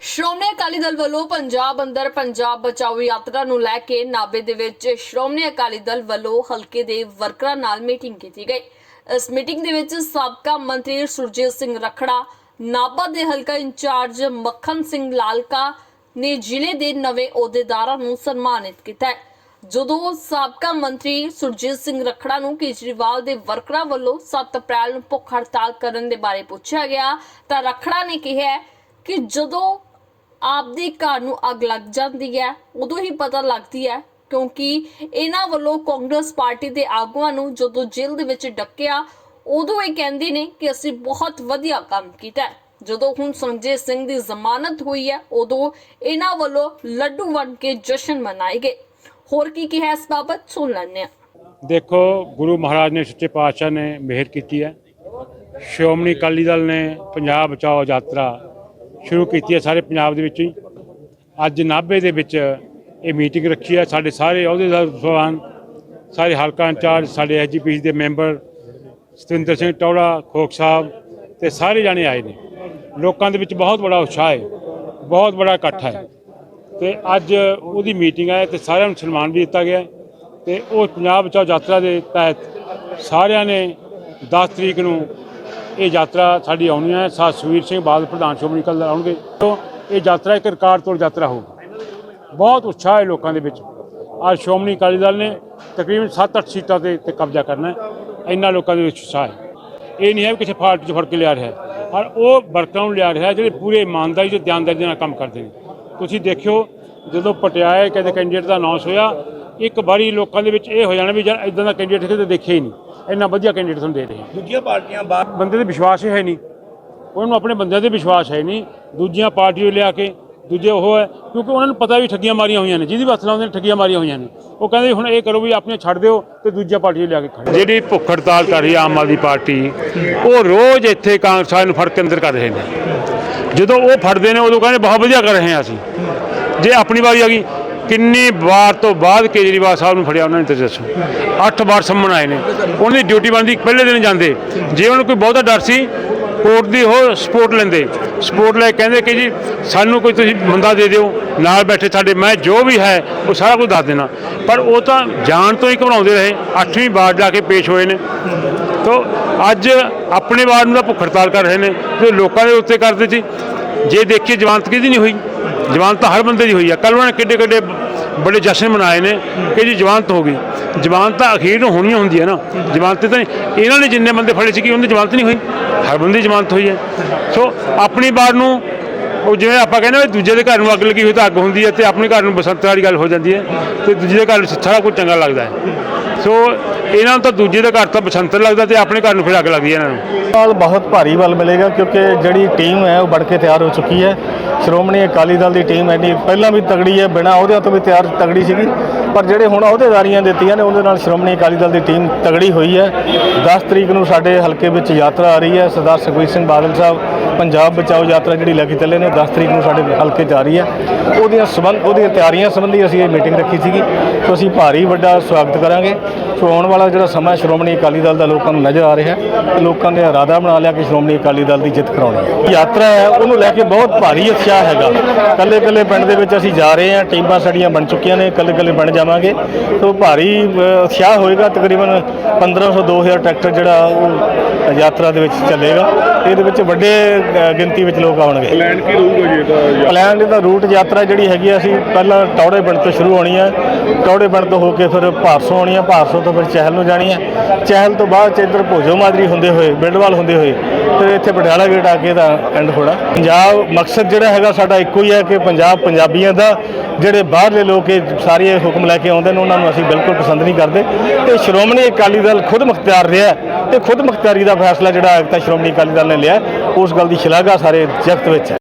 ਸ਼੍ਰੋਮਣੀ ਅਕਾਲੀ ਦਲ ਵੱਲੋਂ ਪੰਜਾਬ ਅੰਦਰ ਪੰਜਾਬ ਬਚਾਓ ਯਾਤਰਾ ਨੂੰ ਲੈ ਕੇ ਨਾਭੇ ਦੇ ਵਿੱਚ ਸ਼੍ਰੋਮਣੀ ਅਕਾਲੀ ਦਲ ਵੱਲੋਂ ਹਲਕੇ ਦੇ ਵਰਕਰਾਂ ਨਾਲ ਮੀਟਿੰਗ ਕੀਤੀ ਗਈ। ਇਸ ਮੀਟਿੰਗ ਦੇ ਵਿੱਚ ਸਾਬਕਾ ਮੰਤਰੀ ਸੁਰਜੀਤ ਸਿੰਘ ਰਖੜਾ ਨਾਭਾ ਦੇ ਹਲਕਾ ਇੰਚਾਰਜ ਮੱਖਣ ਸਿੰਘ ਲਾਲਕਾ ਨੇ ਜ਼ਿਲ੍ਹੇ ਦੇ ਨਵੇਂ ਅਹੁਦੇਦਾਰਾਂ ਨੂੰ ਸਨਮਾਨਿਤ ਕੀਤਾ ਹੈ। ਜਦੋਂ ਸਾਬਕਾ ਮੰਤਰੀ ਸੁਰਜੀਤ ਸਿੰਘ ਰਖੜਾ ਨੂੰ ਕੇਜਰੀਵਾਲ ਦੇ ਵਰਕਰਾਂ ਵੱਲੋਂ 7 ਅਪ੍ਰੈਲ ਨੂੰ ਭੁੱਖ ਹੜਤਾਲ ਕਰਨ ਦੇ ਬਾਰੇ ਪੁੱਛਿਆ ਗਿਆ, ਤਾਂ ਰਖੜਾ ਨੇ ਕਿਹਾ ਕਿ ਜਦੋਂ ਆਪਦੇ ਘਰ ਨੂੰ ਅੱਗ ਲੱਗ ਜਾਂਦੀ ਹੈ, ਉਦੋਂ ਹੀ ਪਤਾ ਲੱਗਦੀ ਹੈ, ਕਿਉਂਕਿ ਇਹਨਾਂ ਵੱਲੋਂ ਕਾਂਗਰਸ ਪਾਰਟੀ ਦੇ ਆਗੂਆਂ ਨੂੰ ਜਦੋਂ ਜੇਲ੍ਹ ਦੇ ਵਿੱਚ ਡੱਕਿਆ, ਉਦੋਂ ਇਹ ਕਹਿੰਦੇ ਨੇ ਕਿ ਅਸੀਂ ਬਹੁਤ ਵਧੀਆ ਕੰਮ ਕੀਤਾ ਜਦੋਂ ਹੁਣ ਸੰਜੇ ਸਿੰਘ ਦੀ ਜ਼ਮਾਨਤ ਹੋਈ ਹੈ, ਉਦੋਂ ਇਹਨਾਂ ਵੱਲੋਂ ਲੱਡੂ ਵੰਡ ਕੇ ਜਸ਼ਨ ਮਨਾਏ ਗਏ। ਹੋਰ ਕੀ ਕਿਹਾ ਇਸ ਬਾਬਤ? ਸੁਣ ਲੈਂਦੇ ਹਾਂ। ਦੇਖੋ, ਗੁਰੂ ਮਹਾਰਾਜ ਨੇ ਸੱਚੇ ਪਾਤਸ਼ਾਹ ਨੇ ਮਿਹਰ ਕੀਤੀ ਹੈ। ਸ਼੍ਰੋਮਣੀ ਅਕਾਲੀ ਦਲ ਨੇ ਪੰਜਾਬ ਬਚਾਓ ਯਾਤਰਾ ਸ਼ੁਰੂ ਕੀਤੀ ਹੈ ਸਾਰੇ ਪੰਜਾਬ ਦੇ ਵਿੱਚ ਹੀ। ਅੱਜ ਨਾਭੇ ਦੇ ਵਿੱਚ ਇਹ ਮੀਟਿੰਗ ਰੱਖੀ ਹੈ। ਸਾਡੇ ਸਾਰੇ ਅਹੁਦੇਦਾਰ ਸਵਾਨ, ਸਾਰੇ ਹਲਕਾ ਇੰਚਾਰਜ, ਸਾਡੇ ਐਜੀਪੀ ਦੇ ਮੈਂਬਰ, ਸਤਿੰਦਰ ਸਿੰਘ ਟੌੜਾ, ਖੋਖ ਸਾਹਿਬ ਤੇ ਸਾਰੇ ਜਾਣੇ ਆਏ ਨੇ। ਲੋਕਾਂ ਦੇ ਵਿੱਚ ਬਹੁਤ ਬੜਾ ਉਤਸ਼ਾਹ ਹੈ, ਬਹੁਤ ਬੜਾ ਇਕੱਠ ਹੈ। ਤੇ ਅੱਜ ਉਹਦੀ ਮੀਟਿੰਗ ਹੈ ਤੇ ਸਾਰਿਆਂ ਨੂੰ ਸਨਮਾਨ ਵੀ ਦਿੱਤਾ ਗਿਆ ਹੈ ਤੇ ਉਹ ਪੰਜਾਬ ਬਚਾਓ ਯਾਤਰਾ ਦੇ ਤਹਿਤ ਸਾਰਿਆਂ ਨੇ 10 ਤਰੀਕ ਨੂੰ ਇਹ ਯਾਤਰਾ ਸਾਡੀ ਆਉਣੀ ਹੈ। ਸਾ ਸੁਖਬੀਰ ਸਿੰਘ ਬਾਦਲ, ਪ੍ਰਧਾਨ ਸ਼੍ਰੋਮਣੀ ਅਕਾਲੀ ਦਲ ਆਉਣਗੇ। ਤੋਂ ਇਹ ਯਾਤਰਾ ਇੱਕ ਰਿਕਾਰਡ ਤੋੜ ਯਾਤਰਾ ਹੋਊਗੀ। ਬਹੁਤ ਉਤਸ਼ਾਹ ਹੈ ਲੋਕਾਂ ਦੇ ਵਿੱਚ। ਅੱਜ ਸ਼੍ਰੋਮਣੀ ਅਕਾਲੀ ਦਲ ਨੇ ਤਕਰੀਬਨ 7-8 ਸੀਟਾਂ ਤੇ ਤੇ ਕਬਜ਼ਾ ਕਰਨਾ ਹੈ। ਇੰਨਾ ਲੋਕਾਂ ਦੇ ਵਿੱਚ ਉਤਸ਼ਾਹ ਹੈ। ਇਹ ਨਹੀਂ ਹੈ ਕਿ ਕਿਸੇ ਪਾਰਟੀ 'ਚ ਫੜ ਕੇ ਲਿਆ ਰਿਹਾ ਹੈ। ਪਰ ਉਹ ਵਰਕਰਾਂ ਨੂੰ ਲਿਆ ਰਿਹਾ ਜਿਹੜੇ ਪੂਰੇ ਇਮਾਨਦਾਰੀ ਤੇ ਧਿਆਨਦਾਰੀ ਨਾਲ ਕੰਮ ਕਰਦੇ ਨੇ। ਤੁਸੀਂ ਦੇਖਿਓ ਜਦੋਂ ਪਟਿਆਲੇ ਕਹਿੰਦੇ ਕੈਂਡੀਡੇਟ ਦਾ ਅਨਾਉਂਸ ਹੋਇਆ ਇੱਕ ਵਾਰੀ ਲੋਕਾਂ ਦੇ ਵਿੱਚ ਇਹ ਹੋ ਜਾਣਾ ਵੀ ਯਾਰ ਇਦਾਂ ਦਾ ਕੈਂਡੀਡੇਟ ਕਿਤੇ ਦੇਖਿਆ ਹੀ ਨਹੀਂ। ਇੰਨਾ ਵਧੀਆ ਕੈਂਡੀਡੇਟ ਤੁਹਾਨੂੰ ਦੇ ਰਹੇ। ਦੂਜੀਆਂ ਪਾਰਟੀਆਂ ਬਾਹਰ ਬੰਦੇ ਤੇ ਵਿਸ਼ਵਾਸ ਹੀ ਹੈ ਨਹੀਂ। ਉਹਨਾਂ ਨੂੰ ਆਪਣੇ ਬੰਦਿਆਂ ਤੇ ਵਿਸ਼ਵਾਸ ਹੈ ਨਹੀਂ। ਦੂਜੀਆਂ ਪਾਰਟੀਆਂ ਨੂੰ ਲਿਆ ਕੇ ਦੂਜੇ ਉਹ ਹੈ ਕਿਉਂਕਿ ਉਹਨਾਂ ਨੂੰ ਪਤਾ ਵੀ ਠੱਗੀਆਂ ਮਾਰੀਆਂ ਹੋਈਆਂ ਨੇ। ਜਿਹਦੀ ਵੀ ਹੱਥ ਲਾਉਂਦੇ ਨੇ ਠੱਗੀਆਂ ਮਾਰੀਆਂ ਹੋਈਆਂ ਨੇ। ਉਹ ਕਹਿੰਦੇ ਹੁਣ ਇਹ ਕਰੋ ਵੀ ਆਪਣੀਆਂ ਛੱਡ ਦਿਓ ਤੇ ਦੂਜੀਆਂ ਪਾਰਟੀਆਂ ਲਿਆ ਕੇ ਖੜ੍ਹ ਜਿਹੜੀ ਭੁੱਖ ਹੜਤਾਲ ਕਰ ਰਹੀ ਹੈ ਆਮ ਆਦਮੀ ਪਾਰਟੀ ਉਹ ਰੋਜ਼ ਇੱਥੇ ਕਾਂਗਰਸ ਨੂੰ ਫੜ ਕੇ ਅੰਦਰ ਕਰ ਰਹੇ ਨੇ। ਜਦੋਂ ਉਹ ਫੜਦੇ ਨੇ, ਉਦੋਂ ਕਹਿੰਦੇ, ਬਹੁਤ ਵਧੀਆ ਕਰ ਰਹੇ ਹਾਂ ਅਸੀਂ। ਜੇ ਆਪਣੀ ਵਾਰੀ ਆ ਗਈ, ਕਿੰਨੀ ਵਾਰ ਤੋਂ ਬਾਅਦ ਕੇਜਰੀਵਾਲ ਸਾਹਿਬ ਨੂੰ ਫੜਿਆ ਉਹਨਾਂ ਨੇ ਤੇ ਦੱਸੋ। 8 ਵਾਰ ਸੰਮਣ ਆਏ ਨੇ। ਉਹਨਾਂ ਦੀ ਡਿਊਟੀ ਬਣਦੀ, ਪਹਿਲੇ ਦਿਨ ਜਾਂਦੇ। ਜੇ ਉਹਨਾਂ ਕੋਈ ਬਹੁਤਾ ਡਰ ਸੀ, ਕੋਰਟ ਦੀ ਉਹ ਸਪੋਰਟ ਲੈਂਦੇ। ਸਪੋਰਟ ਲੈ ਕੇ ਕਹਿੰਦੇ ਕਿ ਜੀ, ਸਾਨੂੰ ਕੋਈ ਤੁਸੀਂ ਬੰਦਾ ਦੇ ਦਿਓ, ਨਾਲ ਬੈਠੇ ਸਾਡੇ, ਮੈਂ ਜੋ ਵੀ ਹੈ, ਉਹ ਸਾਰਾ ਕੁਝ ਦੱਸ ਦੇਣਾ। ਪਰ ਉਹ ਤਾਂ ਜਾਣ ਤੋਂ ਹੀ ਘਬਰਾਉਂਦੇ ਰਹੇ। 8ਵੀਂ ਵਾਰ ਜਾ ਕੇ ਪੇਸ਼ ਹੋਏ ਨੇ। ਤੋ ਅੱਜ ਆਪਣੇ ਵਾਰ ਨੂੰ ਤਾਂ ਭੁੱਖ ਹੜਤਾਲ ਕਰ ਰਹੇ ਨੇ, ਜੋ ਲੋਕਾਂ ਦੇ ਉੱਤੇ ਕਰਦੇ ਸੀ। ਜੇ ਦੇਖੀਏ, ਜਵਾਨਤ ਕਿਹਦੀ ਨਹੀਂ ਹੋਈ? ਜਵਾਨਤ ਤਾਂ ਹਰ ਬੰਦੇ ਦੀ ਹੋਈ ਆ। ਕੱਲ ਉਹਨਾਂ ਨੇ ਕਿੱਡੇ ਕਿੱਡੇ ਬੜੇ ਜਸ਼ਨ ਮਨਾਏ ਨੇ ਕਿ ਜੀ ਜਵਾਨਤ ਹੋ ਗਈ। ਜਵਾਨਤ ਤਾਂ ਅਖੀਰ ਨੂੰ ਹੋਣੀ ਹੁੰਦੀ ਹੈ ਨਾ। ਜਵਾਨਤ ਤਾਂ ਨਹੀਂ। ਇਹਨਾਂ ਨੇ ਜਿੰਨੇ ਬੰਦੇ ਫੜੇ ਸੀ ਕਿ ਉਹਨਾਂ ਦੀ ਜਵਾਨਤ ਨਹੀਂ ਹੋਈ? ਹਰ ਬੰਦੇ ਦੀ ਜਵਾਨਤ ਹੋਈ ਹੈ ਸੋ ਆਪਣੀ ਵਾਰ ਨੂੰ ਉਹ ਜਿਵੇਂ ਆਪਾਂ ਕਹਿੰਦੇ ਵੀ ਦੂਜੇ ਦੇ ਘਰ ਨੂੰ ਅੱਗ ਲੱਗੀ ਹੋਈ ਤਾਂ ਅੱਗ ਹੁੰਦੀ ਹੈ ਤੇ ਆਪਣੇ ਘਰ ਨੂੰ ਬਸੰਤ ਵਾਲੀ ਗੱਲ ਹੋ ਜਾਂਦੀ ਹੈ ਤੇ ਦੂਜੇ ਦੇ ਘਰ ਸਾਰਾ ਕੁਝ ਚੰਗਾ ਲੱਗਦਾ ਹੈ। ਸੋ ਇਹਨਾਂ ਨੂੰ ਤਾਂ ਦੂਜੇ ਦੇ ਘਰ ਤਾਂ ਬਸੰਤ ਲੱਗਦਾ ਤੇ ਆਪਣੇ ਘਰ ਨੂੰ ਫਿਰ ਅੱਗ ਲੱਗਦੀ ਹੈ ਇਹਨਾਂ ਨੂੰ। ਨਾਲ ਬਹੁਤ ਭਾਰੀ ਬਲ ਮਿਲੇਗਾ ਕਿਉਂਕਿ ਜਿਹੜੀ ਟੀਮ ਹੈ ਉਹ ਬੜ ਕੇ ਤਿਆਰ ਹੋ ਚੁੱਕੀ ਹੈ। ਸ਼੍ਰੋਮਣੀ ਅਕਾਲੀ ਦਲ ਦੀ ਟੀਮ ਐਨੀ ਪਹਿਲਾਂ ਵੀ ਤਗੜੀ ਹੈ, ਬਿਨਾਂ ਅਹੁਦਿਆਂ ਤੋਂ ਵੀ ਤਿਆਰ ਤਗੜੀ ਸੀਗੀ। ਪਰ ਜਿਹੜੇ ਹੁਣ ਅਹੁਦੇਦਾਰੀਆਂ ਦਿੱਤੀਆਂ ਨੇ, ਉਹਦੇ ਨਾਲ ਸ਼੍ਰੋਮਣੀ ਅਕਾਲੀ ਦਲ ਦੀ ਟੀਮ ਤਗੜੀ ਹੋਈ ਹੈ। 10 ਤਰੀਕ ਨੂੰ ਸਾਡੇ ਹਲਕੇ ਵਿੱਚ ਯਾਤਰਾ ਆ ਰਹੀ ਹੈ, ਸਰਦਾਰ ਸੁਖਬੀਰ ਸਿੰਘ ਬਾਦਲ ਸਾਹਿਬ ਪੰਜਾਬ ਬਚਾਓ ਯਾਤਰਾ ਜਿਹੜੀ ਲੈ ਕੇ ਚੱਲੇ ਨੇ 10 ਤਰੀਕ ਨੂੰ ਸਾਡੇ ਹਲਕੇ 'ਚ ਆ ਰਹੀ ਹੈ। ਉਹਦੀਆਂ ਸੰਬੰਧ ਉਹਦੀਆਂ ਤਿਆਰੀਆਂ ਸੰਬੰਧੀ ਅਸੀਂ ਇਹ ਮੀਟਿੰਗ ਰੱਖੀ ਸੀਗੀ। ਸੋ ਅਸੀਂ ਭਾਰੀ ਵੱਡਾ ਸਵਾਗਤ ਕਰਾਂਗੇ। ਸੋ ਆਉਣ ਵਾਲਾ ਜਿਹੜਾ ਸਮਾਂ ਸ਼੍ਰੋਮਣੀ ਅਕਾਲੀ ਦਲ ਦਾ ਲੋਕਾਂ ਨੂੰ ਨਜ਼ਰ ਆ ਰਿਹਾ ਹੈ। ਲੋਕਾਂ ਨੇ ਇਰਾਦਾ ਬਣਾ ਲਿਆ ਕਿ ਸ਼੍ਰੋਮਣੀ ਅਕਾਲੀ ਦਲ ਦੀ ਜਿੱਤ ਕਰਾਉਣੀ ਹੈ। ਯਾਤਰਾ ਹੈ ਉਹਨੂੰ ਲੈ ਕੇ ਬਹੁਤ ਭਾਰੀ ਉਤਸ਼ਾਹ ਹੈਗਾ। ਕੱਲੇ ਕੱਲੇ ਪਿੰਡ ਦੇ ਵਿੱਚ ਅਸੀਂ ਜਾ ਰਹੇ ਹਾਂ ਟੀਮਾਂ ਸਾਡੀਆਂ ਬਣ ਚੁੱਕੀਆਂ ਨੇ ਕੱਲੇ ਕੱਲੇ ਬਣ ਜਾਵਾਂਗੇ। ਸੋ ਭਾਰੀ ਉਤਸ਼ਾਹ ਹੋਏਗਾ ਤਕਰੀਬਨ 1500 2000 ਟਰੈਕਟਰ ਜਿਹੜਾ ਉਹ ਯਾਤਰਾ ਦੇ ਵਿੱਚ ਚੱਲੇਗਾ। ਇਹਦੇ ਵਿੱਚ ਵੱਡੇ ਗਿਣਤੀ ਵਿੱਚ ਲੋਕ ਆਉਣਗੇ। ਪਲਾਨ ਕੀ ਰਹੂਗਾ ਜੀ ਇਹਦਾ ਪਲਾਨ ਇਹਦਾ ਰੂਟ ਯਾਤਰਾ ਜਿਹੜੀ ਹੈਗੀ ਆ, ਅਸੀਂ ਪਹਿਲਾਂ ਟੌੜੇ ਪਿੰਡ ਤੋਂ ਸ਼ੁਰੂ ਹੋਣੀ ਹੈ ਟੌੜੇ ਪਿੰਡ ਤੋਂ ਹੋ ਕੇ ਫਿਰ ਭਾਰਸੋਂ ਆਉਣੀ ਹੈ ਭਾਰਸੋਂ ਤੋਂ ਫਿਰ ਚਹਿਲ ਨੂੰ ਜਾਣੀ ਹੈ ਚਹਿਲ ਤੋਂ ਬਾਅਦ ਚ ਇੱਧਰ ਭੋਜੋ ਮਾਦਰੀ ਹੁੰਦੇ ਹੋਏ ਬਿੰਡਵਾਲ ਹੁੰਦੇ ਹੋਏ ਫਿਰ ਇੱਥੇ ਪਟਿਆਲਾ ਗੇਟ ਆ ਕੇ ਇਹਦਾ ਐਂਡ ਹੋਣਾ। ਪੰਜਾਬ ਮਕਸਦ ਜਿਹੜਾ ਹੈਗਾ ਸਾਡਾ ਇੱਕੋ ਹੀ ਹੈ ਕਿ ਪੰਜਾਬ ਪੰਜਾਬੀਆਂ ਦਾ, ਜਿਹੜੇ ਬਾਹਰਲੇ ਲੋਕ ਇਹ ਸਾਰੇ ਹੁਕਮ ਲੈ ਕੇ ਆਉਂਦੇ ਨੇ, ਉਹਨਾਂ ਨੂੰ ਅਸੀਂ ਬਿਲਕੁਲ ਪਸੰਦ ਨਹੀਂ ਕਰਦੇ। ਤੇ ਸ਼੍ਰੋਮਣੀ ਅਕਾਲੀ ਦਲ ਖੁਦ ਮੁਖਤਿਆਰ ਰਿਹਾ ਹੈ। ਤੇ ਖੁਦ ਮੁਖਤਿਆਰੀ ਦਾ ਫੈਸਲਾ ਜਿਹੜਾ ਅੱਜ ਤੱਕ ਸ਼੍ਰੋਮਣੀ ਅਕਾਲੀ ਦਲ ਨੇ ਲਿਆ ਉਸ ਗੱਲ ਦੀ ਸ਼ਲਾਘਾ ਸਾਰੇ ਜਗਤ ਵਿੱਚ ਹੈ।